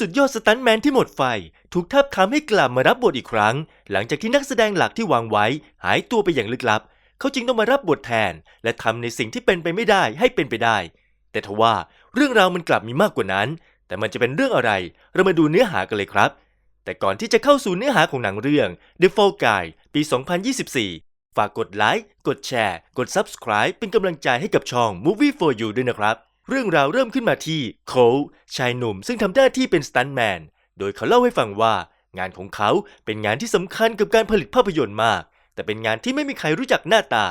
สุดยอดสตันแมนที่หมดไฟ ถูกทับทามให้กลับมารับบทอีกครั้ง หลังจากที่นักแสดงหลักที่วางไว้ หายตัวไปอย่างลึกลับ เขาจึงต้องมารับบทแทน และทำในสิ่งที่เป็นไปไม่ได้ให้เป็นไปได้ แต่ทว่าเรื่องราวมันกลับมีมากกว่านั้น แต่มันจะเป็นเรื่องอะไร เรามาดูเนื้อหากันเลยครับ แต่ก่อนที่จะเข้าสู่เนื้อหาของหนังเรื่อง The Fall Guy ปี 2024 ฝากกดไลค์กดแชร์ กด Subscribe เป็นกำลังใจให้กับช่อง Movie for You ด้วยนะครับ เรื่องราวเริ่มขึ้นมาที่โคลชายหนุ่มซึ่งทำหน้าที่เป็นสตันแมน โดยเขาเล่าให้ฟังว่างานของเขาเป็นงานที่สำคัญกับการผลิตภาพยนตร์มาก แต่เป็นงานที่ไม่มีใครรู้จักหน้าตา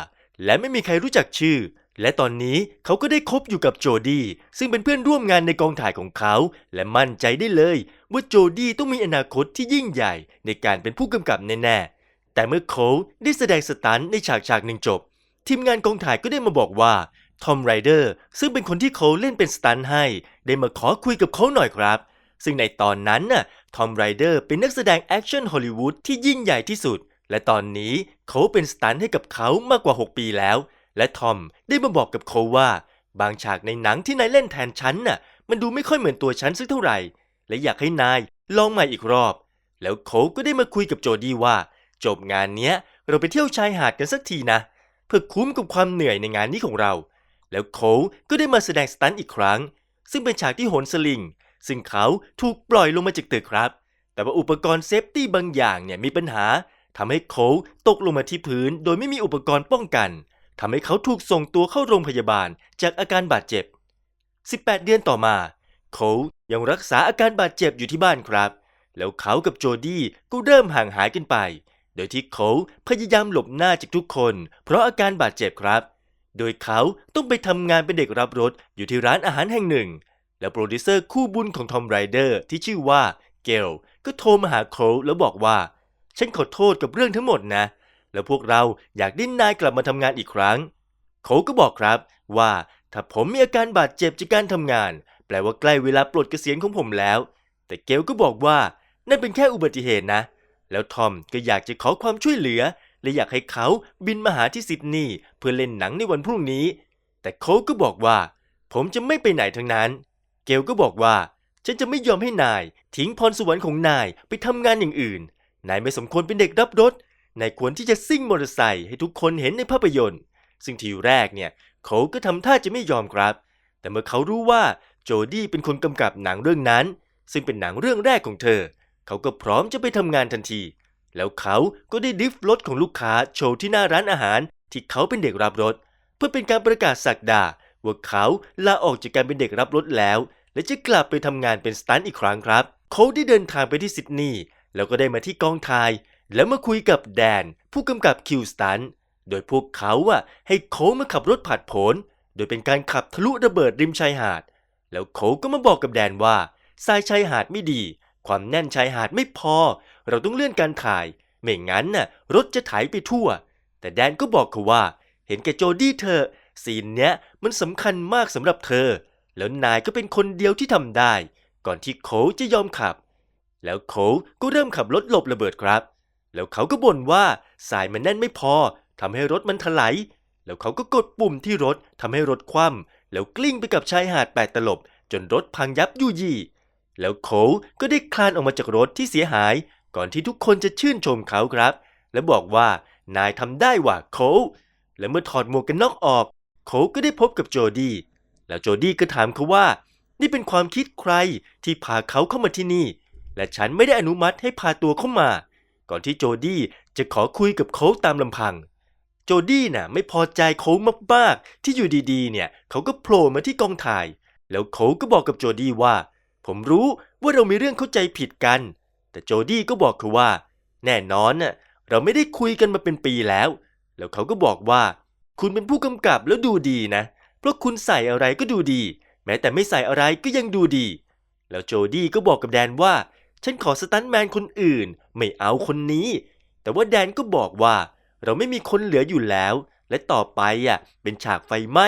และไม่มีใครรู้จักชื่อ และตอนนี้เขาก็ได้คบอยู่กับโจดี้ซึ่งเป็นเพื่อนร่วมงานในกองถ่ายของเขา และมั่นใจได้เลยว่าโจดี้ต้องมีอนาคตที่ยิ่งใหญ่ในการเป็นผู้กำกับแน่ๆแต่เมื่อโคลได้แสดงสตันในฉากฉากหนึ่งจบ ทีมงานกองถ่ายก็ได้มาบอกว่า ทอมไรเดอร์ซึ่งเป็นคนที่โคลเล่นเป็นสตันให้ ได้มาขอคุยกับเขาหน่อยครับ ซึ่งในตอนนั้นน่ะทอมไรเดอร์เป็นนักแสดงแอคชั่นฮอลลีวูดที่ยิ่งใหญ่ที่สุด และตอนนี้เขาเป็นสตันให้กับเขามากกว่า 6 ปีแล้ว และทอมได้มาบอกกับโคลว่า บางฉากในหนังที่นายเล่นแทนฉันน่ะ มันดูไม่ค่อยเหมือนตัวฉันสักเท่าไหร่ และอยากให้นายลองใหม่อีกรอบ แล้วโคลก็ได้มาคุยกับโจดี้ว่า จบงานเนี้ยเราไปเที่ยวชายหาดกันสักทีนะเพื่อคุ้มกับความเหนื่อยในงานนี้ของเรา แล้วโคลก็ได้มาแสดงสตันอีกครั้ง ซึ่งเป็นฉากที่โหนสลิง ซึ่งเขาถูกปล่อยลงมาจากตึกครับ แต่ว่าอุปกรณ์เซฟตี้บางอย่างเนี่ยมีปัญหาทำให้โคลตกลงมาที่พื้น โดยไม่มีอุปกรณ์ป้องกันทำให้เขาถูกส่งตัวเข้าโรงพยาบาลจากอาการบาดเจ็บ 18 เดือนต่อมาโคลยังรักษาอาการบาดเจ็บอยู่ที่บ้านครับ แล้วเขากับโจดี้ก็เริ่มห่างหายกันไป โดยที่โคลพยายามหลบหน้าจากทุกคน เพราะอาการบาดเจ็บครับ โดยเขาต้องไปทำงานเป็นเด็กรับรถอยู่ที่ร้านอาหารแห่งหนึ่ง แล้วโปรดิวเซอร์คู่บุญของทอมไรเดอร์ที่ชื่อว่าเกลก็โทรมาหาโคลแล้วบอกว่า ฉันขอโทษกับเรื่องทั้งหมดนะ แล้วพวกเราอยากได้นายกลับมาทำงานอีกครั้งโคลก็บอกครับว่าถ้าผมมีอาการบาดเจ็บจากการทำงาน แปลว่าใกล้เวลาปลดเกษียณของผมแล้ว แต่เกลก็บอกว่านั่นเป็นแค่อุบัติเหตุนะ แล้วทอมก็อยากจะขอความช่วยเหลือ และอยากให้เขาบินมาหาที่ซิดนีย์เพื่อเล่นหนังในวันพรุ่งนี้ แต่โคลก็บอกว่า ผมจะไม่ไปไหนทั้งนั้น เกลก็บอกว่า ฉันจะไม่ยอมให้นาย ทิ้งพรสวรรค์ของนายไปทำงานอย่างอื่น นายไม่สมควรเป็นเด็กรับรถ นายควรที่จะซิ่งมอเตอร์ไซค์ให้ทุกคนเห็นในภาพยนตร์ ซึ่งทีแรกเนี่ยเขาก็ทำท่าจะไม่ยอมครับ แต่เมื่อเขารู้ว่าโจดี้เป็นคนกำกับหนังเรื่องนั้น ซึ่งเป็นหนังเรื่องแรกของเธอ เขาก็พร้อมจะไปทำงานทันที แล้วเขาก็ได้ดิฟรถของลูกค้าโชว์ที่หน้าร้านอาหารที่เขาเป็นเด็กรับรถ เพื่อเป็นการประกาศสักดาว่าเขาลาออกจากการเป็นเด็กรับรถแล้ว และจะกลับไปทำงานเป็นสตันอีกครั้งครับ เขาได้เดินทางไปที่ซิดนีย์แล้วก็ได้มาที่กองถ่าย แล้วมาคุยกับแดน ผู้กำกับคิวสตันโดยพวกเขาอะให้โค้งมาขับรถผ่านผล โดยเป็นการขับทะลุระเบิดริมชายหาด แล้วโค้งก็มาบอกกับแดนว่าทรายชายหาดไม่ดี ความแน่นชายหาดไม่พอ เราต้องเลื่อนการถ่าย ไม่งั้นน่ะรถจะไถไปทั่ว แต่แดนก็บอกเขาว่า เห็นแกโจดี้เธอซีนเนี้ยมันสำคัญมากสำหรับเธอ แล้วนายก็เป็นคนเดียวที่ทำได้ ก่อนที่โคจะยอมขับ แล้วโคก็เริ่มขับรถหลบระเบิดครับ แล้วเขาก็บ่นว่าสายมันแน่นไม่พอทำให้รถมันถลายแล้วเขาก็กดปุ่มที่รถทำให้รถคว่ำแล้วกลิ้งไปกับชายหาดแปดตลบ จนรถพังยับยุยี่ แล้วโคลก็ได้คลานออกมาจากรถที่เสียหาย ก่อนที่ทุกคนจะชื่นชมเขาครับ และบอกว่านายทำได้ว่ะโคลและเมื่อถอดหมวกกันน็อกออก โคก็ได้พบกับโจดี้แล้วโจดี้ก็ถามเขาว่า นี่เป็นความคิดใครที่พาเขาเข้ามาที่นี่ และฉันไม่ได้อนุมัติให้พาตัวเข้ามา ก่อนที่โจดี้จะขอคุยกับโคลตามลำพัง โจดี้น่ะไม่พอใจโคมากๆที่อยู่ดีๆ เนี่ยเขาก็โผล่มาที่กองถ่าย แล้วโคก็บอกกับโจดี้ว่า ผมรู้ว่าเรามีเรื่องเข้าใจผิดกัน แต่โจดี้ก็บอกเขาว่า แน่นอนน่ะเราไม่ได้คุยกันมาเป็นปีแล้ว แล้วเขาก็บอกว่า คุณเป็นผู้กำกับแล้วดูดีนะ เพราะคุณใส่อะไรก็ดูดี แม้แต่ไม่ใส่อะไรก็ยังดูดี แล้วโจดี้ก็บอกกับแดนว่า ฉันขอสตันแมนคนอื่น ไม่เอาคนนี้ แต่ว่าแดนก็บอกว่า เราไม่มีคนเหลืออยู่แล้ว และต่อไปอะเป็นฉากไฟไหม้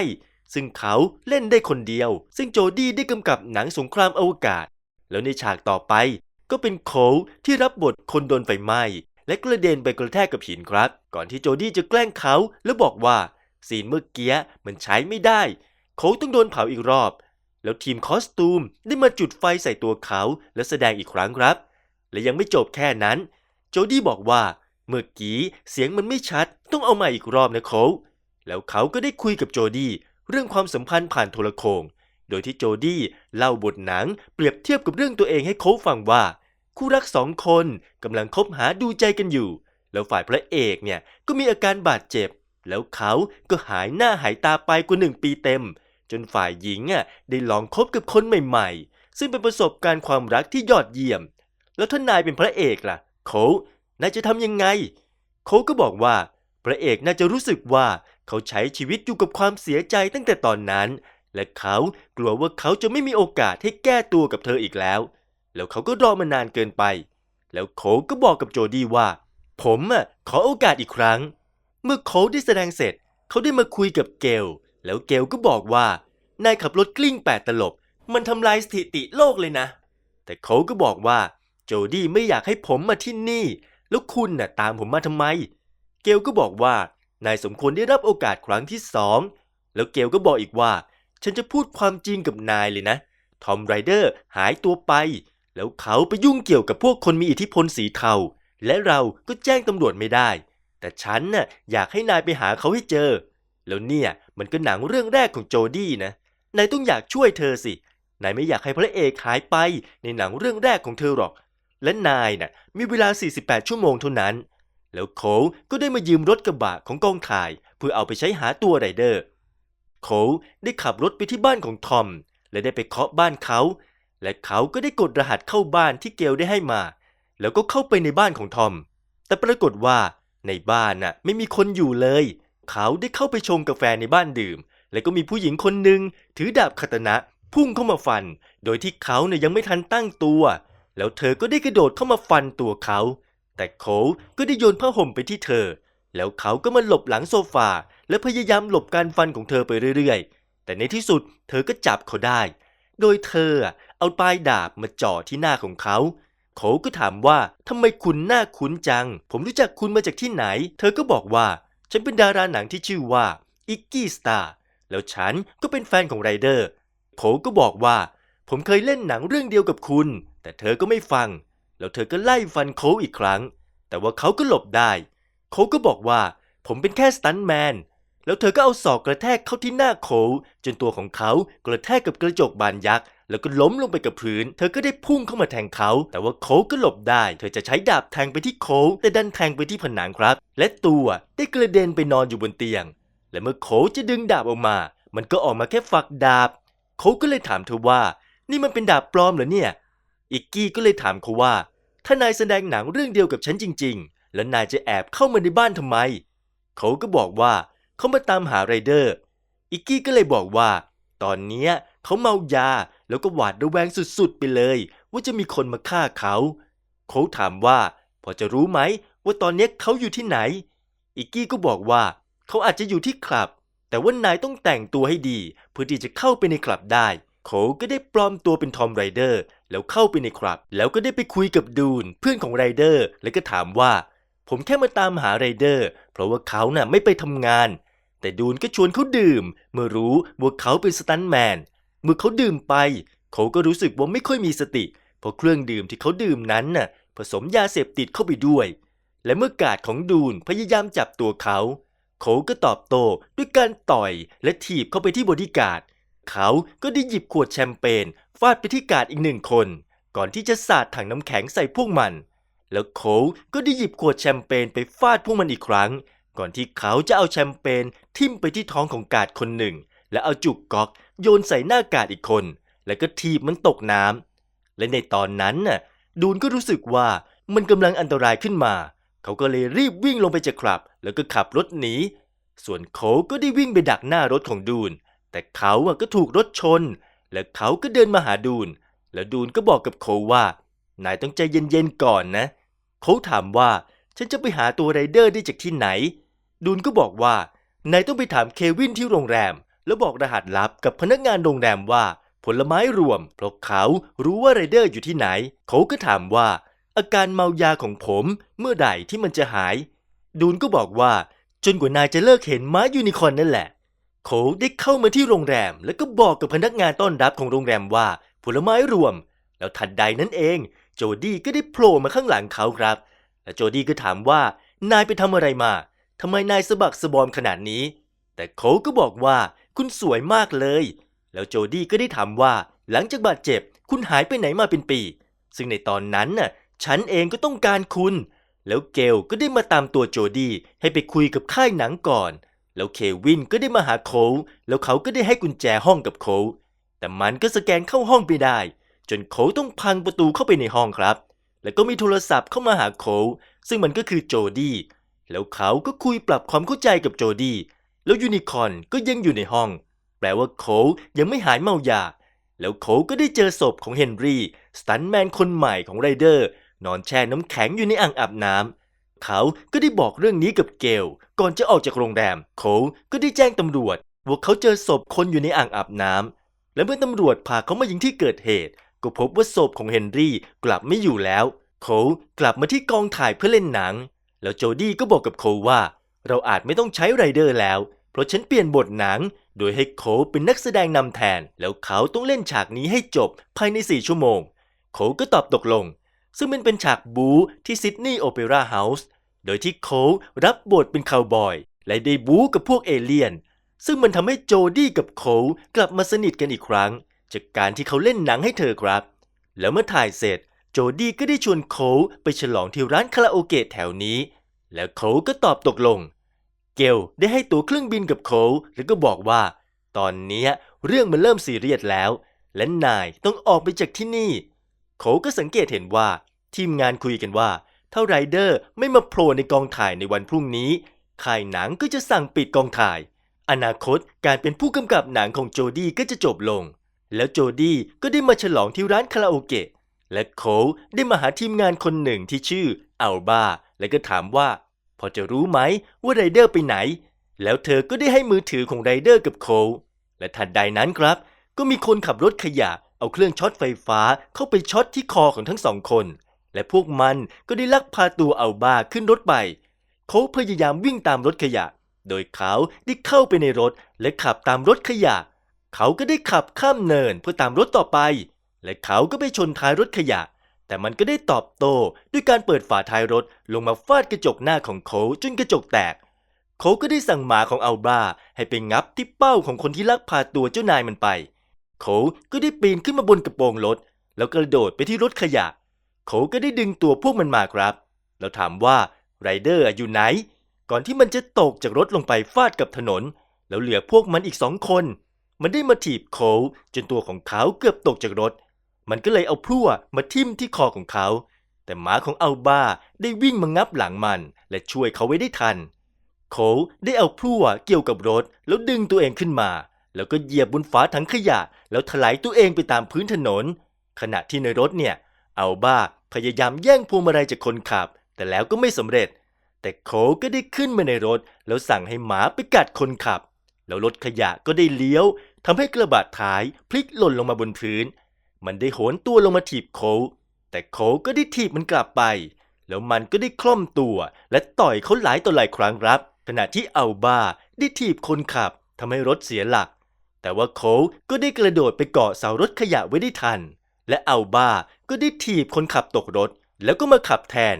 ซึ่งเขาเล่นได้คนเดียว ซึ่งโจดี้ได้กำกับหนังสงครามอวกาศ แล้วในฉากต่อไปก็เป็นโคลที่รับบทคนโดนไฟไหม้และกระเด็นไปกระแทกกับหินครับ ก่อนที่โจดี้จะแกล้งเขาแล้วบอกว่าซีนเมื่อกี้มันใช้ไม่ได้โคลต้องโดนเผาอีกรอบ แล้วทีมคอสตูมได้มาจุดไฟใส่ตัวเขาและแสดงอีกครั้งครับ และยังไม่จบแค่นั้น โจดี้บอกว่า เมื่อกี้เสียงมันไม่ชัดต้องเอาใหมาอีกรอบนะโคลแล้วเขาก็ได้คุยกับโจดี้ เรื่องความสัมพันธ์ผ่านโทรโขงโดยที่โจดี้เล่าบทหนังเปรียบเทียบกับเรื่องตัวเองให้โคฟังว่า คู่รักสองคนกำลังคบหาดูใจกันอยู่ แล้วฝ่ายพระเอกเนี่ยก็มีอาการบาดเจ็บ แล้วเขาก็หายหน้าหายตาไปกว่าหนึ่งปีเต็ม จนฝ่ายหญิงอะได้ลองคบกับคนใหม่ ๆ ซึ่งเป็นประสบการณ์ความรักที่ยอดเยี่ยม แล้วถ้านายเป็นพระเอกล่ะโคลนายจะทำยังไงโคลก็บอกว่า พระเอกน่าจะรู้สึกว่า เขาใช้ชีวิตอยู่กับความเสียใจตั้งแต่ตอนนั้น และเขากลัวว่าเขาจะไม่มีโอกาสให้แก้ตัวกับเธออีกแล้ว แล้วเขาก็รอมานานเกินไป แล้วโคก็บอกกับโจดี้ว่า ผมอะขอโอกาสอีกครั้ง เมื่อโคได้แสดงเสร็จ เขาได้มาคุยกับเกล แล้วเกลก็บอกว่านายขับรถกลิ้งแปดตลบ มันทำลายสถิติโลกเลยนะ แต่โคลก็บอกว่าโจดี้ไม่อยากให้ผมมาที่นี่ แล้วคุณน่ะตามผมมาทำไม เกลก็บอกว่า นายสมควรได้รับโอกาสครั้งที่สองแล้วเกลก็บอกอีกว่า ฉันจะพูดความจริงกับนายเลยนะ ทอมไรเดอร์หายตัวไป แล้วเขาไปยุ่งเกี่ยวกับพวกคนมีอิทธิพลสีเทา และเราก็แจ้งตำรวจไม่ได้ แต่ฉันน่ะอยากให้นายไปหาเขาให้เจอ แล้วเนี่ยมันก็หนังเรื่องแรกของโจดี้นะ นายต้องอยากช่วยเธอสิ นายไม่อยากให้พระเอกหายไปในหนังเรื่องแรกของเธอหรอก และนายน่ะมีเวลา 48 ชั่วโมงเท่านั้น แล้วโคลก็ได้มายืมรถกระบะของกองถ่าย เพื่อเอาไปใช้หาตัวไรเดอร์ โคลได้ขับรถไปที่บ้านของทอม และได้ไปเคาะบ้านเขา และเขาก็ได้กดรหัสเข้าบ้านที่เกลได้ให้มา แล้วก็เข้าไปในบ้านของทอม แต่ปรากฏว่าในบ้านน่ะไม่มีคนอยู่เลย เขาได้เข้าไปชงกาแฟในบ้านดื่ม แล้วก็มีผู้หญิงคนหนึ่งถือดาบคาตนะพุ่งเข้ามาฟัน โดยที่เขาเนี่ยยังไม่ทันตั้งตัว แล้วเธอก็ได้กระโดดเข้ามาฟันตัวเขา แต่โคลก็ได้โยนผ้าห่มไปที่เธอ แล้วเขาก็มาหลบหลังโซฟา และพยายามหลบการฟันของเธอไปเรื่อยๆ แต่ในที่สุดเธอก็จับเขาได้ โดยเธอเอาปลายดาบมาจ่อที่หน้าของเขาโคลก็ถามว่าทำไมคุณหน้าคุ้นจัง ผมรู้จักคุณมาจากที่ไหน เธอก็บอกว่า ฉันเป็นดาราหนังที่ชื่อว่าอิกกี้สตาร์แล้วฉันก็เป็นแฟนของไรเดอร์ โคลก็บอกว่า ผมเคยเล่นหนังเรื่องเดียวกับคุณ แต่เธอก็ไม่ฟัง แล้วเธอก็ไล่ฟันโคลอีกครั้ง แต่ว่าเขาก็หลบได้โคก็บอกว่าผมเป็นแค่สตันแมน แล้วเธอก็เอาศอกกระแทกเข้าที่หน้าโคลจนตัวของเขากระแทกกับกระจกบานยักษ์แล้วก็ล้มลงไปกับพื้น เธอก็ได้พุ่งเข้ามาแทงเขา แต่ว่าโคก็หลบได้ เธอจะใช้ดาบแทงไปที่โคลแต่ดันแทงไปที่ผนังครับ และตัวได้กระเด็นไปนอนอยู่บนเตียง และเมื่อโคลจะดึงดาบออกมา มันก็ออกมาแค่ฝักดาบ โคก็เลยถามเธอว่า นี่มันเป็นดาบปลอมเหรอเนี่ย อิกกี้ก็เลยถามเขาว่า ถ้านายแสดงหนังเรื่องเดียวกับฉันจริง ๆ แล้วนายจะแอบเข้ามาในบ้านทำไม เขาก็บอกว่าเขามาตามหาไรเดอร์ อิกกี้ก็เลยบอกว่า ตอนนี้เขาเมายาแล้วก็หวาดระแวงสุดๆไปเลย ว่าจะมีคนมาฆ่าเขา เขาถามว่า พอจะรู้ไหมว่าตอนนี้เขาอยู่ที่ไหน อิกกี้ก็บอกว่า เขาอาจจะอยู่ที่คลับ แต่ว่านายต้องแต่งตัวให้ดี เพื่อที่จะเข้าไปในคลับได้ โคก็ได้ปลอมตัวเป็นทอมไรเดอร์แล้วเข้าไปในคลับ แล้วก็ได้ไปคุยกับดูนเพื่อนของไรเดอร์ แล้วก็ถามว่า ผมแค่มาตามหาไรเดอร์ เพราะว่าเขาน่ะไม่ไปทำงาน แต่ดูนก็ชวนเขาดื่ม เมื่อรู้ว่าเขาเป็นสตันแมนเมื่อเขาดื่มไป เขาก็รู้สึกว่าไม่ค่อยมีสติ เพราะเครื่องดื่มที่เขาดื่มนั้นน่ะ ผสมยาเสพติดเข้าไปด้วย และเมื่อกาดของดูนพยายามจับตัวเขา เขาก็ตอบโต้ด้วยการต่อยและถีบเข้าไปที่บอดี้การ์ด เขาก็ได้หยิบขวดแชมเปญฟาดไปที่กาดอีกหนึ่งคน ก่อนที่จะสาดถังน้ำแข็งใส่พวกมัน แล้วโคลก็ได้หยิบขวดแชมเปญไปฟาดพวกมันอีกครั้ง ก่อนที่เขาจะเอาแชมเปญทิ่มไปที่ท้องของกาดคนหนึ่ง และเอาจุกก๊อกโยนใส่หน้ากาดอีกคน แล้วก็ทีบมันตกน้ำและในตอนนั้นน่ะดูนก็รู้สึกว่ามันกำลังอันตรายขึ้นมา เขาก็เลยรีบวิ่งลงไปจากคลับ แล้วก็ขับรถหนี ส่วนโคลก็ได้วิ่งไปดักหน้ารถของดูน แต่เขาก็ถูกรถชน และเขาก็เดินมาหาดูน แล้วดูนก็บอกกับโคว่า นายต้องใจเย็นๆก่อนนะเขาถามว่าฉันจะไปหาตัวไรเดอร์ได้จากที่ไหน ดูนก็บอกว่านายต้องไปถามเควินที่โรงแรม แล้วบอกรหัสลับกับพนักงานโรงแรมว่า ผลไม้รวม เพราะเขารู้ว่าไรเดอร์อยู่ที่ไหน เขาก็ถามว่า อาการเมายาของผมเมื่อใดที่มันจะหาย ดูนก็บอกว่า จนกว่านายจะเลิกเห็นม้ายูนิคอนนั่นแหละ โคลได้เข้ามาที่โรงแรม แล้วก็บอกกับพนักงานต้อนรับของโรงแรมว่าผลไม้รวม แล้วทันใดนั้นเอง โจดี้ก็ได้โผล่มาข้างหลังเขาครับ และโจดี้ก็ถามว่านายไปทำอะไรมาทำไมนายสะบักสะบอมขนาดนี้ แต่โคลก็บอกว่าคุณสวยมากเลย แล้วโจดี้ก็ได้ถามว่า หลังจากบาดเจ็บ คุณหายไปไหนมาเป็นปี ซึ่งในตอนนั้นน่ะฉันเองก็ต้องการคุณ แล้วเกลก็ได้มาตามตัวโจดี้ให้ไปคุยกับค่ายหนังก่อน แล้วเควินก็ได้มาหาโคลแล้วเขาก็ได้ให้กุญแจห้องกับโคลแต่มันก็สแกนเข้าห้องไปได้ จนโคลต้องพังประตูเข้าไปในห้องครับ แล้วก็มีโทรศัพท์เข้ามาหาโคลซึ่งมันก็คือโจดี้แล้วเขาก็คุยปรับความเข้าใจกับโจดี้แล้วยูนิคอร์นก็ยังอยู่ในห้อง แปลว่าโคลยังไม่หายเมายา แล้วโคลก็ได้เจอศพของเฮนรี่สตันแมนคนใหม่ของไรเดอร์นอนแช่น้ำแข็งอยู่ในอ่างอาบน้ำ เขาก็ได้บอกเรื่องนี้กับเกล ก่อนจะออกจากโรงแรม โคลก็ได้แจ้งตำรวจว่าเขาเจอศพคนอยู่ในอ่างอาบน้ำ และเมื่อตำรวจพาเขามายังที่เกิดเหตุ ก็พบว่าศพของเฮนรี่กลับไม่อยู่แล้ว โคลกลับมาที่กองถ่ายเพื่อเล่นหนัง แล้วโจดี้ก็บอกกับโคลว่า เราอาจไม่ต้องใช้ไรเดอร์แล้ว เพราะฉันเปลี่ยนบทหนัง โดยให้โคลเป็นนักแสดงนำแทน แล้วเขาต้องเล่นฉากนี้ให้จบภายใน4ชั่วโมง โคลก็ตอบตกลง ซึ่งมันเป็นฉากบู๊ที่ซิดนีย์โอเปร่าเฮาส์โดยที่โคลรับบทเป็นคาวบอย และได้บู๊กับพวกเอเลี่ยน ซึ่งมันทำให้โจดี้กับโคลกลับมาสนิทกันอีกครั้ง จากการที่เขาเล่นหนังให้เธอครับ แล้วเมื่อถ่ายเสร็จ โจดี้ก็ได้ชวนโคลไปฉลองที่ร้านคาราโอเกะแถวนี้ แล้วโคลก็ตอบตกลง เกลได้ให้ตั๋วเครื่องบินกับโคลแล้วก็บอกว่า ตอนนี้เรื่องมันเริ่มซีเรียสแล้ว และนายต้องออกไปจากที่นี่โคลก็สังเกตเห็นว่า ทีมงานคุยกันว่าถ้าไรเดอร์ไม่มาโผล่ในกองถ่ายในวันพรุ่งนี้ค่ายหนังก็จะสั่งปิดกองถ่าย อนาคตการเป็นผู้กำกับหนังของโจดี้ก็จะจบลง แล้วโจดี้ก็ได้มาฉลองที่ร้านคาราโอเกะ และโคลได้มาหาทีมงานคนหนึ่งที่ชื่ออัลบาและก็ถามว่า พอจะรู้ไหมว่าไรเดอร์ไปไหน แล้วเธอก็ได้ให้มือถือของไรเดอร์กับโคลและทันใดนั้นครับ ก็มีคนขับรถขยะเอาเครื่องช็อตไฟฟ้าเข้าไปช็อตที่คอของทั้งสองคน และพวกมันก็ได้ลักพาตัวอัลบาขึ้นรถไป เขาพยายามวิ่งตามรถขยะ โดยเขาได้เข้าไปในรถและขับตามรถขยะ เขาก็ได้ขับข้ามเนินเพื่อตามรถต่อไป และเขาก็ไปชนท้ายรถขยะ แต่มันก็ได้ตอบโต้ด้วยการเปิดฝาท้ายรถลงมาฟาดกระจกหน้าของโคลจนกระจกแตกโคลก็ได้สั่งหมาของอัลบาให้ไปงับที่เป้าของคนที่ลักพาตัวเจ้านายมันไปโคลก็ได้ปีนขึ้นมาบนกระโปรงรถแล้วกระโดดไปที่รถขยะ โคลก็ได้ดึงตัวพวกมันมาครับ แล้วถามว่าไรเดอร์อยู่ไหน ก่อนที่มันจะตกจากรถลงไปฟาดกับถนน แล้วเหลือพวกมันอีกสองคน มันได้มาถีบโคลจนตัวของเขาเกือบตกจากรถ มันก็เลยเอาพลั่วมาทิ่มที่คอของเขา แต่หมาของอัลบาได้วิ่งมางับหลังมัน และช่วยเขาไว้ได้ทันโคลได้เอาพลั่วเกี่ยวกับรถ แล้วดึงตัวเองขึ้นมา แล้วก็เหยียบบนฝาถังขยะ แล้วถลายตัวเองไปตามพื้นถนน ขณะที่ในรถเนี่ยอัลบา พยายามแย่งพวงมาลัยจากคนขับ แต่แล้วก็ไม่สำเร็จ แต่โคลก็ได้ขึ้นมาในรถ แล้วสั่งให้หมาไปกัดคนขับ แล้วรถขยะก็ได้เลี้ยวทำให้กระบะท้ายพลิกหล่นลงมาบนพื้น มันได้โหนตัวลงมาถีบโคลแต่โคลก็ได้ถีบมันกลับไป แล้วมันก็ได้คล่อมตัว และต่อยเขาหลายต่อหลายครั้งรับ ขณะที่อัลบาได้ถีบคนขับทำให้รถเสียหลัก แต่ว่าโคลก็ได้กระโดดไปเกาะเสารถขยะไว้ได้ทัน และอัลบาก็ได้ถีบคนขับตกรถ แล้วก็มาขับแทน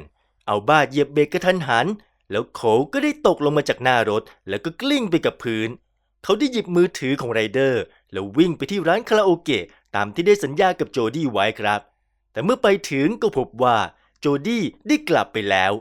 อัลบาเหยียบเบรกกระทันหัน แล้วโคลก็ได้ตกลงมาจากหน้ารถ แล้วก็กลิ้งไปกับพื้น เขาได้หยิบมือถือของไรเดอร์ แล้ววิ่งไปที่ร้านคาราโอเกะตามที่ได้สัญญากับโจดี้ไว้ครับ แต่เมื่อไปถึงก็พบว่าโจดี้ได้กลับไปแล้ว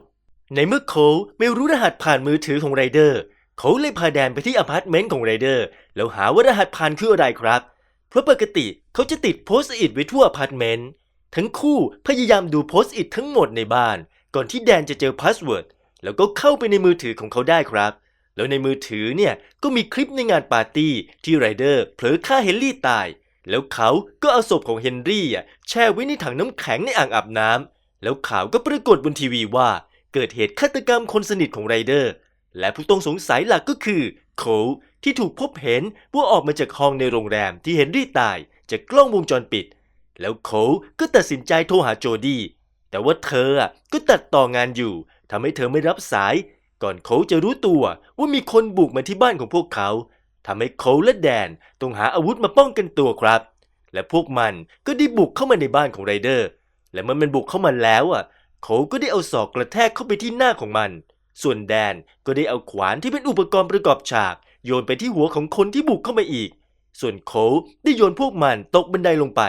ในเมื่อโคลไม่รู้รหัสผ่านมือถือของไรเดอร์เขาเลยพาแดนไปที่อพาร์ตเมนต์ของไรเดอร์ แล้วหาว่ารหัสผ่านคืออะไรครับ เพราะปกติเขาจะติดโพสต์อิทไว้ทั่วอพาร์ตเมนต์ทั้งคู่พยายามดูโพสต์อิททั้งหมดในบ้าน ก่อนที่แดนจะเจอพาสเวิร์ดแล้วก็เข้าไปในมือถือของเขาได้ครับ แล้วในมือถือเนี่ยก็มีคลิปในงานปาร์ตี้ที่ไรเดอร์เผลอฆ่าเฮนรี่ตาย แล้วเขาก็เอาศพของเฮนรี่แช่ไว้ในถังน้ำแข็งในอ่างอาบน้ำแล้วข่าวก็ปรากฏบนทีวีว่าเกิดเหตุฆาตกรรมคนสนิทของไรเดอร์และผู้ต้องสงสัยหลักก็คือโคล ที่ถูกพบเห็นว่าออกมาจากห้องในโรงแรมที่เฮนรี่ตายจากกล้องวงจรปิด แล้วโคลก็ตัดสินใจโทรหาโจดี้แต่ว่าเธอก็ตัดต่องานอยู่ทำให้เธอไม่รับสาย ก่อนโคลจะรู้ตัวว่ามีคนบุกมาที่บ้านของพวกเขาทำให้โคลและแดนต้องหาอาวุธมาป้องกันตัวครับ และพวกมันก็ได้บุกเข้ามาในบ้านของไรเดอร์ และเมื่อมันบุกเข้ามาแล้วอะโคลก็ได้เอาศอกกระแทกเข้าไปที่หน้าของมัน ส่วนแดนก็ได้เอาขวานที่เป็นอุปกรณ์ประกอบฉาก โยนไปที่หัวของคนที่บุกเข้ามาอีก ส่วนโคลได้โยนพวกมันตกบันไดลงไป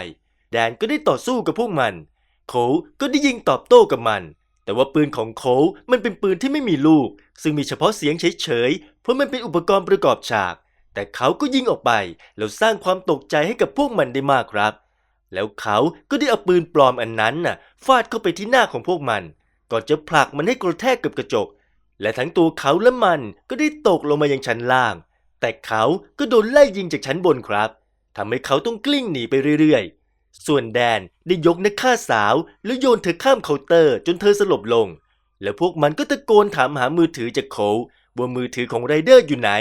แดนก็ได้ต่อสู้กับพวกมัน โคลก็ได้ยิงตอบโต้กับมัน แต่ว่าปืนของโคลมันเป็นปืนที่ไม่มีลูก ซึ่งมีเฉพาะเสียงเฉยๆ เพราะมันเป็นอุปกรณ์ประกอบฉาก แต่เขาก็ยิงออกไปแล้วสร้างความตกใจให้กับพวกมันได้มากครับ แล้วเขาก็ได้เอาปืนปลอมอันนั้นน่ะฟาดเข้าไปที่หน้าของพวกมัน ก่อนจะผลักมันให้กระแทกกับกระจกและทั้งตัวเขาและมันก็ได้ตกลงมายังชั้นล่าง แต่เขาก็โดนไล่ยิงจากชั้นบนครับทำให้เขาต้องกลิ้งหนีไปเรื่อยๆ ส่วนแดนได้ยกนักฆ่าสาว แล้วโยนเธอข้ามเคาน์เตอร์จนเธอสลบลง แล้วพวกมันก็ตะโกนถามหามือถือจากโคลว่ามือถือของไรเดอร์อยู่ไหน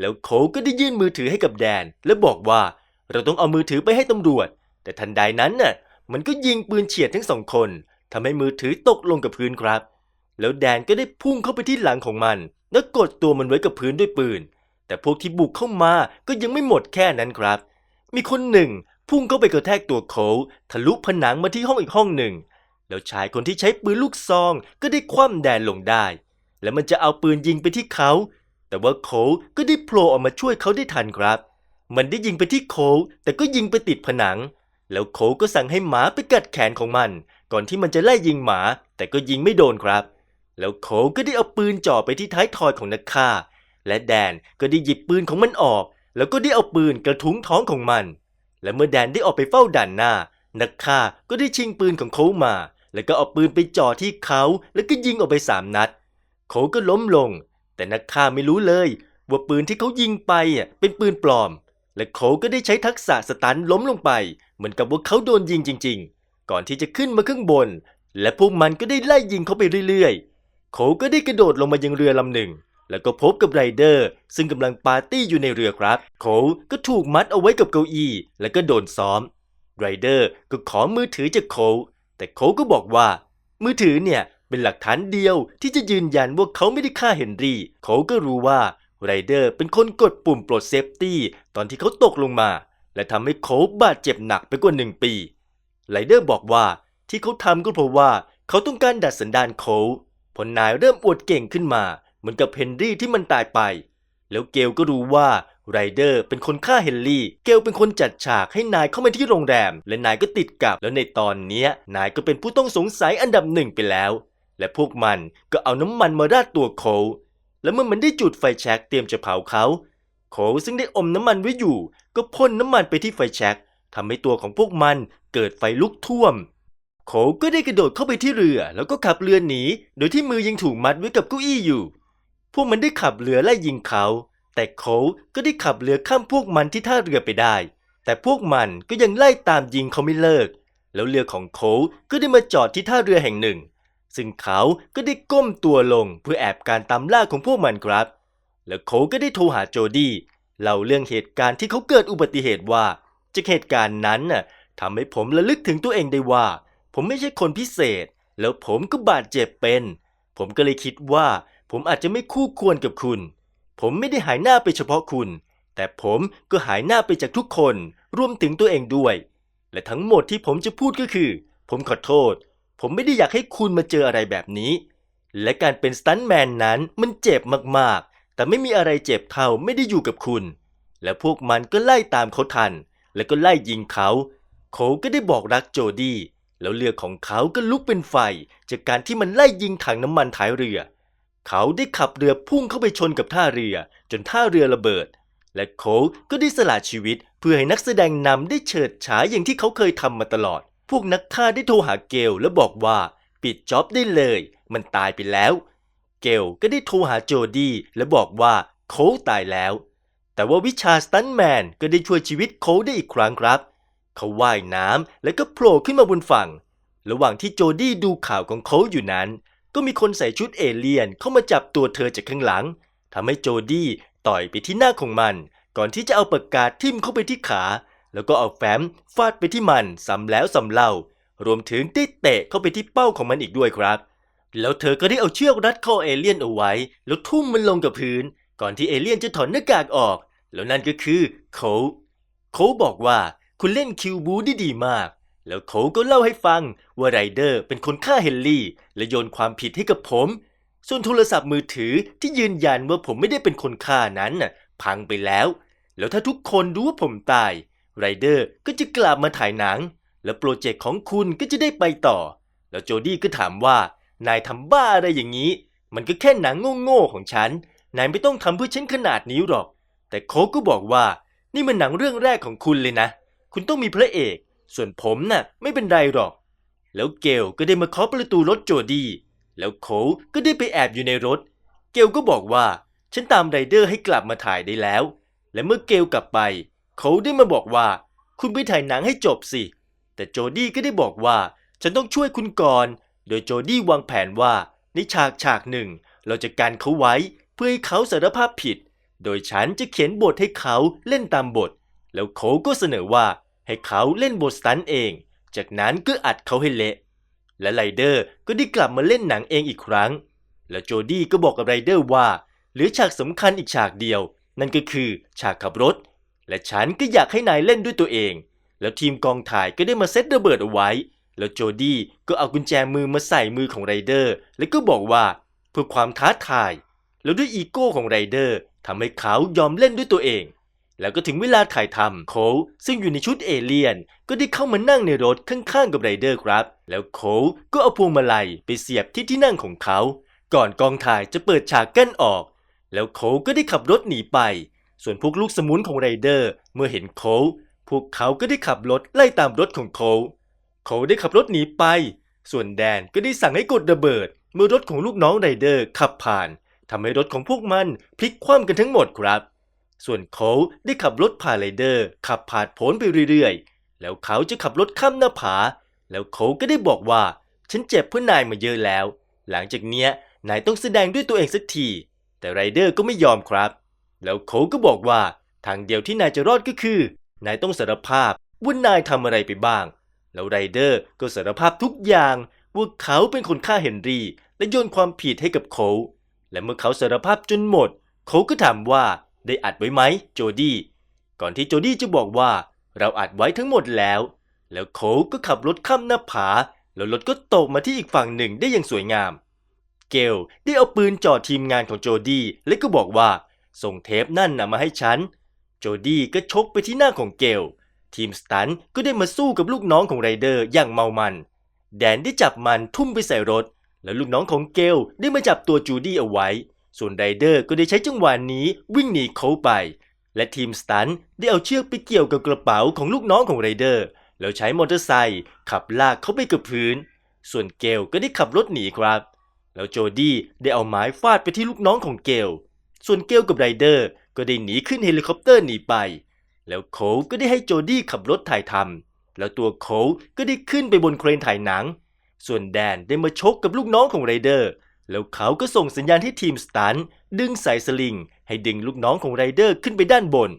แล้วโคลก็ได้ยื่นมือถือให้กับแดน และบอกว่าเราต้องเอามือถือไปให้ตำรวจ แต่ทันใดนั้นน่ะ มันก็ยิงปืนเฉียดทั้งสองคนทำให้มือถือตกลงกับพื้นครับ แล้วแดนก็ได้พุ่งเข้าไปที่หลังของมัน แล้วกดตัวมันไว้กับพื้นด้วยปืน แต่พวกที่บุกเข้ามาก็ยังไม่หมดแค่นั้นครับ มีคนหนึ่งพุ่งเข้าไปกระแทกตัวโคลทะลุผนังมาที่ห้องอีกห้องหนึ่ง แล้วชายคนที่ใช้ปืนลูกซองก็ได้คว่ำแดนลงได้ และมันจะเอาปืนยิงไปที่เขา แต่ว่าโคลก็ได้โผล่ออกมาช่วยเขาได้ทันครับ มันได้ยิงไปที่โคลแต่ก็ยิงไปติดผนัง แล้วโคลก็สั่งให้หมาไปกัดแขนของมัน ก่อนที่มันจะไล่ยิงหมา แต่ก็ยิงไม่โดนครับ แล้วโคลก็ได้เอาปืนจ่อไปที่ท้ายทอยของนักฆ่า และแดนก็ได้หยิบปืนของมันออก แล้วก็ได้เอาปืนกระทุ้งท้องของมัน และเมื่อแดนได้ออกไปเฝ้าด่านหน้า นักฆ่าก็ได้ชิงปืนของเขามา แล้วก็เอาปืนไปจ่อที่เขาแล้วก็ยิงออกไปสามนัด เขาก็ล้มลง แต่นักฆ่าไม่รู้เลย ว่าปืนที่เขายิงไปอะเป็นปืนปลอม และเขาก็ได้ใช้ทักษะสตันล้มลงไป เหมือนกับว่าเขาโดนยิงจริง ๆ ก่อนที่จะขึ้นมาข้างบน และพวกมันก็ได้ไล่ยิงเขาไปเรื่อยๆเขาก็ได้กระโดดลงมายังเรือลำหนึ่ง แล้วก็พบกับไรเดอร์ ซึ่งกำลังปาร์ตี้อยู่ในเรือครับ เขาก็ถูกมัดเอาไว้กับเก้าอี้ แล้วก็โดนซ้อมไรเดอร์ก็ขอมือถือจากโคลแต่โคลก็บอกว่า มือถือเนี่ยเป็นหลักฐานเดียวที่จะยืนยันว่าเขาไม่ได้ฆ่าเฮนรี่โคลก็รู้ว่าไรเดอร์เป็นคนกดปุ่มปลดเซฟตี้ตอนที่เขาตกลงมา และทำให้โคลบาดเจ็บหนักไปกว่าหนึ่งปีไรเดอร์บอกว่าที่เขาทำก็เพราะว่าเขาต้องการดัดสันดานโคลพอนายเริ่มอวดเก่งขึ้นมา เหมือนกับเฮนรี่ที่มันตายไป แล้วเกลก็รู้ว่าไรเดอร์เป็นคนฆ่าเฮนรี่ เกลเป็นคนจัดฉากให้นายเข้ามาที่โรงแรม และนายก็ติดกับ แล้วในตอนเนี้ยนายก็เป็นผู้ต้องสงสัยอันดับหนึ่งไปแล้ว และพวกมันก็เอาน้ำมันมาราดตัวโคลและเมื่อมันได้จุดไฟแช็กเตรียมจะเผาเขา โคลซึ่งได้อมน้ำมันไว้อยู่ ก็พ่นน้ำมันไปที่ไฟแช็กทำให้ตัวของพวกมันเกิดไฟลุกท่วม โคลก็ได้กระโดดเข้าไปที่เรือ แล้วก็ขับเรือหนี โดยที่มือยังถูกมัดไว้กับเก้าอี้อยู่ พวกมันได้ขับเรือไล่ยิงเขา แต่โคลก็ได้ขับเรือข้ามพวกมันที่ท่าเรือไปได้ แต่พวกมันก็ยังไล่ตามยิงเขาไม่เลิก แล้วเรือของโคลก็ได้มาจอดที่ท่าเรือแห่งหนึ่ง ซึ่งเขาก็ได้ก้มตัวลงเพื่อแอบการตามล่าของพวกมันครับ แล้วโคลก็ได้โทรหาโจดี้เล่าเรื่องเหตุการณ์ที่เขาเกิดอุบัติเหตุว่า จากเหตุการณ์นั้นน่ะทำให้ผมระลึกถึงตัวเองได้ว่า ผมไม่ใช่คนพิเศษ แล้วผมก็บาดเจ็บเป็น ผมก็เลยคิดว่า ผมอาจจะไม่คู่ควรกับคุณ ผมไม่ได้หายหน้าไปเฉพาะคุณ แต่ผมก็หายหน้าไปจากทุกคน รวมถึงตัวเองด้วย และทั้งหมดที่ผมจะพูดก็คือ ผมขอโทษ ผมไม่ได้อยากให้คุณมาเจออะไรแบบนี้ และการเป็นสตันแมนนั้นมันเจ็บมากๆ แต่ไม่มีอะไรเจ็บเท่าไม่ได้อยู่กับคุณ และพวกมันก็ไล่ตามเขาทัน แล้วก็ไล่ยิงเขาเขาก็ได้บอกรักโจดี้แล้วเรือของเขาก็ลุกเป็นไฟ จากการที่มันไล่ยิงถังน้ำมันท้ายเรือ เขาได้ขับเรือพุ่งเข้าไปชนกับท่าเรือจนท่าเรือระเบิด และโคลก็ได้สละชีวิตเพื่อให้นักแสดงนำได้เฉิดฉายอย่างที่เขาเคยทำมาตลอด พวกนักฆ่าได้โทรหาเกลแล้วบอกว่าปิดจ็อบได้เลย มันตายไปแล้ว เกลก็ได้โทรหาโจดี้และบอกว่าโคลตายแล้ว แต่ว่าวิชาสตันแมนก็ได้ช่วยชีวิตโคลได้อีกครั้งครับ เขาว่ายน้ำแล้วก็โผล่ขึ้นมาบนฝั่ง ระหว่างที่โจดี้ดูข่าวของโคลอยู่นั้น ก็มีคนใส่ชุดเอเลี่ยนเข้ามาจับตัวเธอจากข้างหลังทำให้โจดี้ต่อยไปที่หน้าของมัน ก่อนที่จะเอาปากกาทิ่มเข้าไปที่ขา แล้วก็เอาแฟ้มฟาดไปที่มันซ้ำแล้วซ้ำเล่ารวมถึงได้เตะเข้าไปที่เป้าของมันอีกด้วยครับ แล้วเธอก็ได้เอาเชือกรัดคอเอเลี่ยนเอาไว้ แล้วทุ่มมันลงกับพื้น ก่อนที่เอเลี่ยนจะถอดหน้ากากออก แล้วนั่นก็คือโคลโคลบอกว่าคุณเล่นคิวบูได้ดีมาก แล้วโคก็เล่าให้ฟังว่าไรเดอร์เป็นคนฆ่าเฮนรี่ และโยนความผิดให้กับผม ส่วนโทรศัพท์มือถือที่ยืนยันว่าผมไม่ได้เป็นคนฆ่านั้นน่ะพังไปแล้ว แล้วถ้าทุกคนรู้ว่าผมตายไรเดอร์ก็จะกลับมาถ่ายหนัง แล้วโปรเจกต์ของคุณก็จะได้ไปต่อ แล้วโจดี้ก็ถามว่านายทำบ้าอะไรอย่างนี้ มันก็แค่หนังโง่ๆของฉัน นายไม่ต้องทำเพื่อฉันขนาดนี้หรอก แต่โคก็บอกว่า นี่มันหนังเรื่องแรกของคุณเลยนะ คุณต้องมีพระเอก ส่วนผมน่ะไม่เป็นไรหรอก แล้วเกลก็ได้มาเคาะประตูรถโจดี้แล้วโคลก็ได้ไปแอบอยู่ในรถ เกลก็บอกว่าฉันตามไรเดอร์ให้กลับมาถ่ายได้แล้ว และเมื่อเกลกลับไปโคลได้มาบอกว่า คุณไปถ่ายหนังให้จบสิ แต่โจดี้ก็ได้บอกว่า ฉันต้องช่วยคุณก่อน โดยโจดี้วางแผนว่าในฉากฉากหนึ่ง เราจะกันเขาไว้เพื่อให้เขาสารภาพผิด โดยฉันจะเขียนบทให้เขาเล่นตามบท แล้วโคลก็เสนอว่า ให้เขาเล่นบทสตันเอง จากนั้นก็อัดเขาให้เละ และไรเดอร์ก็ได้กลับมาเล่นหนังเองอีกครั้ง แล้วโจดี้ก็บอกกับไรเดอร์ว่าเหลือฉากสำคัญอีกฉากเดียว นั่นก็คือฉากขับรถ และฉันก็อยากให้นายเล่นด้วยตัวเอง แล้วทีมกองถ่ายก็ได้มาเซตระเบิดเอาไว้ แล้วโจดี้ก็เอากุญแจมือมาใส่มือของไรเดอร์ แล้วก็บอกว่าเพื่อความท้าทาย แล้วด้วยอีโก้ของไรเดอร์ทำให้เขายอมเล่นด้วยตัวเอง แล้วก็ถึงเวลาถ่ายทำโคลซึ่งอยู่ในชุดเอเลียน ก็ได้เข้ามานั่งในรถข้างๆกับไรเดอร์ครับ แล้วโคลก็เอาพวงมาลัยไปเสียบที่ที่นั่งของเขา ก่อนกองถ่ายจะเปิดฉากกั้นออก แล้วโคลก็ได้ขับรถหนีไป ส่วนพวกลูกสมุนของไรเดอร์เมื่อเห็นโคลพวกเขาก็ได้ขับรถไล่ตามรถของโคลโคลได้ขับรถหนีไป ส่วนแดนก็ได้สั่งให้กดระเบิด เมื่อรถของลูกน้องไรเดอร์ขับผ่านทำให้รถของพวกมันพลิกคว่ำกันทั้งหมดครับ ส่วนโคลได้ขับรถผ่านไรเดอร์ ขับผ่านโผนไปเรื่อยๆ แล้วเขาจะขับรถข้ามหน้าผา แล้วโคลก็ได้บอกว่า ฉันเจ็บเพื่อนายมาเยอะแล้ว หลังจากเนี้ยนายต้องแสดงด้วยตัวเองสักที แต่ไรเดอร์ก็ไม่ยอมครับ แล้วโคลก็บอกว่าทางเดียวที่นายจะรอดก็คือ นายต้องสารภาพว่านายทำอะไรไปบ้าง แล้วไรเดอร์ก็สารภาพทุกอย่างว่าเขาเป็นคนฆ่าเฮนรี่ และโยนความผิดให้กับโคลและเมื่อเขาสารภาพจนหมดโคลก็ถามว่า ได้อัดไว้ไหมโจดี้ก่อนที่โจดี้จะบอกว่าเราอัดไว้ทั้งหมดแล้ว แล้วโคก็ขับรถข้ามหน้าผา แล้วรถก็ตกมาที่อีกฝั่งหนึ่งได้อย่างสวยงาม เกลได้เอาปืนจ่อทีมงานของโจดี้และก็บอกว่า ส่งเทปนั่นนะมาให้ฉัน โจดี้ก็ชกไปที่หน้าของเกลทีมสตันก็ได้มาสู้กับลูกน้องของไรเดอร์อย่างเมามัน แดนได้จับมันทุ่มไปใส่รถ แล้วลูกน้องของเกลได้มาจับตัวจูดี้เอาไว้ ส่วนไรเดอร์ก็ได้ใช้จังหวะนี้วิ่งหนีเขาไป และทีมสตันได้เอาเชือกไปเกี่ยวกับกระเป๋าของลูกน้องของไรเดอร์ แล้วใช้มอเตอร์ไซค์ขับลากเขาไปกับพื้น ส่วนเกลก็ได้ขับรถหนีครับ แล้วโจดี้ได้เอาไม้ฟาดไปที่ลูกน้องของเกล ส่วนเกลกับไรเดอร์ก็ได้หนีขึ้นเฮลิคอปเตอร์หนีไป แล้วโคลก็ได้ให้โจดี้ขับรถถ่ายทำแล้วตัวโคลก็ได้ขึ้นไปบนเครนถ่ายหนัง ส่วนแดนได้มาชกกับลูกน้องของไรเดอร์ แล้วเขาก็ส่งสัญญาณให้ทีมสตันท์ดึงสายสลิง ให้ดึงลูกน้องของไรเดอร์ขึ้นไปด้านบน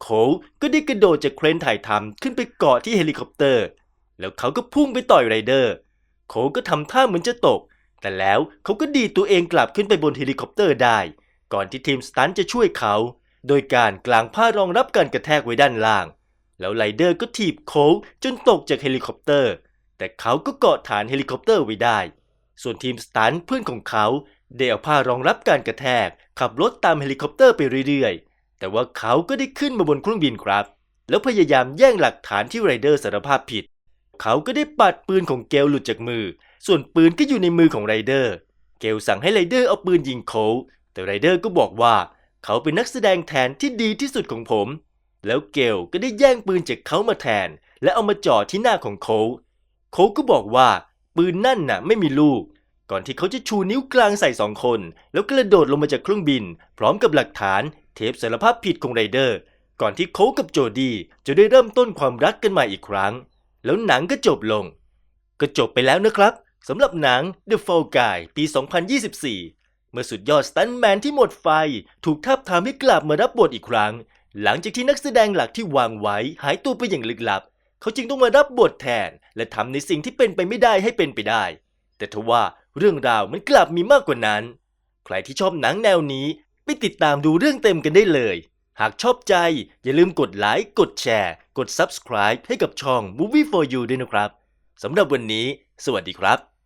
โคลก็ได้กระโดดจากเครนถ่ายทำขึ้นไปเกาะที่เฮลิคอปเตอร์ แล้วเขาก็พุ่งไปต่อยไรเดอร์ โคลก็ทำท่าเหมือนจะตก แต่แล้วเขาก็ดีตัวเองกลับขึ้นไปบนเฮลิคอปเตอร์ได้ ก่อนที่ทีมสตันท์จะช่วยเขา โดยการกลางผ้ารองรับการกระแทกไว้ด้านล่าง แล้วไรเดอร์ก็ถีบโคจนตกจากเฮลิคอปเตอร์ แต่เขาก็เกาะฐานเฮลิคอปเตอร์ไว้ได้ ส่วนทีมสตันเพื่อนของเขาได้เอาผ้ารองรับการกระแทก ขับรถตามเฮลิคอปเตอร์ไปเรื่อยๆ แต่ว่าเขาก็ได้ขึ้นมาบนเครื่องบินครับ แล้วพยายามแย่งหลักฐานที่ไรเดอร์สารภาพผิด เขาก็ได้ปัดปืนของเกลหลุดจากมือ ส่วนปืนก็อยู่ในมือของไรเดอร์ เกลสั่งให้ไรเดอร์เอาปืนยิงโคแต่ไรเดอร์ก็บอกว่า เขาเป็นนักแสดงแทนที่ดีที่สุดของผม แล้วเกลก็ได้แย่งปืนจากเขามาแทน และเอามาจ่อที่หน้าของโคลโคลก็บอกว่า ปืนนั่นน่ะไม่มีลูก ก่อนที่เขาจะชูนิ้วกลางใส่สองคน แล้วกระโดดลงมาจากเครื่องบิน พร้อมกับหลักฐานเทปสารภาพผิดของไรเดอร์ ก่อนที่โคลกับโจดี้จะได้เริ่มต้นความรักกันใหม่อีกครั้ง แล้วหนังก็จบลง ก็จบไปแล้วนะครับสำหรับหนัง The Fall Guy ปี 2024 เมื่อสุดยอดสตันแมนที่หมดไฟ ถูกทับทามให้กลับมารับบทอีกครั้ง หลังจากที่นักแสดงหลักที่วางไว้หายตัวไปอย่างลึกลับ เขาจึงต้องมารับบทแทน และทำในสิ่งที่เป็นไปไม่ได้ให้เป็นไปได้ แต่ทว่าเรื่องราวมันกลับมีมากกว่านั้น ใครที่ชอบหนังแนวนี้ไปติดตามดูเรื่องเต็มกันได้เลย หากชอบใจอย่าลืมกดไลค์ กดแชร์ กด Subscribe ให้กับช่อง Movie for You ด้วยนะครับสำหรับวันนี้ สวัสดีครับ